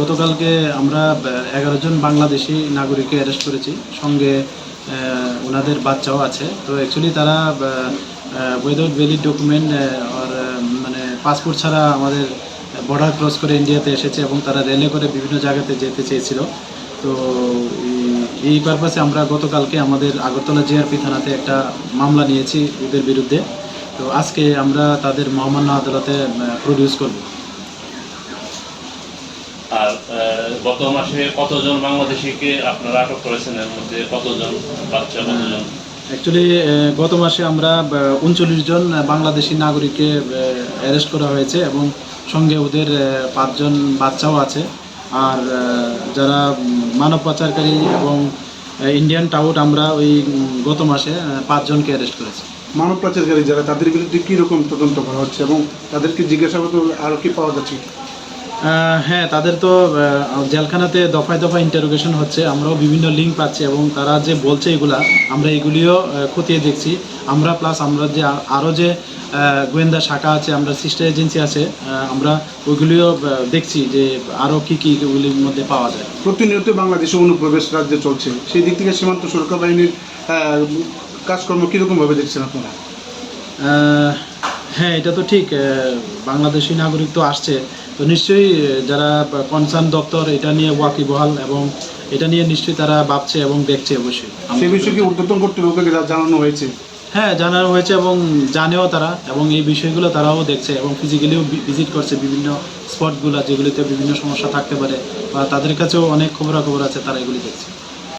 গতকালকে আমরা এগারো জন বাংলাদেশি নাগরিককে অ্যারেস্ট করেছি। সঙ্গে ওনাদের বাচ্চাও আছে। তো অ্যাকচুয়ালি তারা উইদাউট ভ্যালিড ডকুমেন্ট আর মানে পাসপোর্ট ছাড়া আমাদের বর্ডার ক্রস করে ইন্ডিয়াতে এসেছে এবং তারা রেলে করে বিভিন্ন জায়গাতে যেতে চেয়েছিল। তো এই- পারপাসে আমরা গতকালকে আমাদের আগরতলা জিআরপি থানাতে একটা মামলা নিয়েছি ওদের বিরুদ্ধে। তো আজকে আমরা তাদের মহামান্য আদালতে প্রডিউস করব। আর গত মাসে কতজন বাংলাদেশিকে আপনারা আটক করেছেন? এর মধ্যে কতজন বাচ্চা কতজন? অ্যাকচুয়ালি গত মাসে আমরা উনচল্লিশ জন বাংলাদেশি নাগরিককে অ্যারেস্ট করা হয়েছে এবং সঙ্গে ওদের পাঁচজন বাচ্চাও আছে। আর যারা মানব পাচারকারী এবং ইন্ডিয়ান টাউট আমরা ওই গত মাসে পাঁচজনকে অ্যারেস্ট করেছি। মানব পাচারকারী যারা, তাদের বিরুদ্ধে কী রকম তদন্ত করা হচ্ছে এবং তাদেরকে জিজ্ঞাসাবাদ আরও কি পাওয়া যাচ্ছে? হ্যাঁ তাদের তো জেলখানাতে দফায় দফায় ইন্টারোগেশন হচ্ছে। আমরাও বিভিন্ন লিঙ্ক পাচ্ছি এবং তারা যে বলছে এগুলা আমরা এগুলিও খতিয়ে দেখছি। আমরা প্লাস আমরা যে আরও যে গোয়েন্দা শাখা আছে আমরা সিস্টার এজেন্সি আছে আমরা ওইগুলিও দেখছি যে আরও কী কী ওগুলির মধ্যে পাওয়া যায়। প্রতিনিয়ত বাংলাদেশে অনুপ্রবেশ রাজ্যে চলছে। সেই দিক থেকে সীমান্ত সুরক্ষা বাহিনীর কাজকর্ম কীরকমভাবে দেখছেন আপনারা? হ্যাঁ এটা তো ঠিক বাংলাদেশি নাগরিক তো আসছে। তো নিশ্চয়ই যারা কনসার্ন দপ্তর এটা নিয়ে ওয়াকিবহাল এবং এটা নিয়ে নিশ্চয়ই তারা ভাবছে এবং দেখছে অবশ্যই। সেই বিষয়ে কি ঊর্ধ্বতন কর্তৃপক্ষকে জানানো হয়েছে? হ্যাঁ জানানো হয়েছে এবং জানেও তারা এবং এই বিষয়গুলো তারাও দেখছে এবং ফিজিক্যালিও ভিজিট করছে বিভিন্ন স্পটগুলো যেগুলিতে বিভিন্ন সমস্যা থাকতে পারে বা তাদের কাছেও অনেক খবরাখবর আছে তারা এগুলি দেখছে।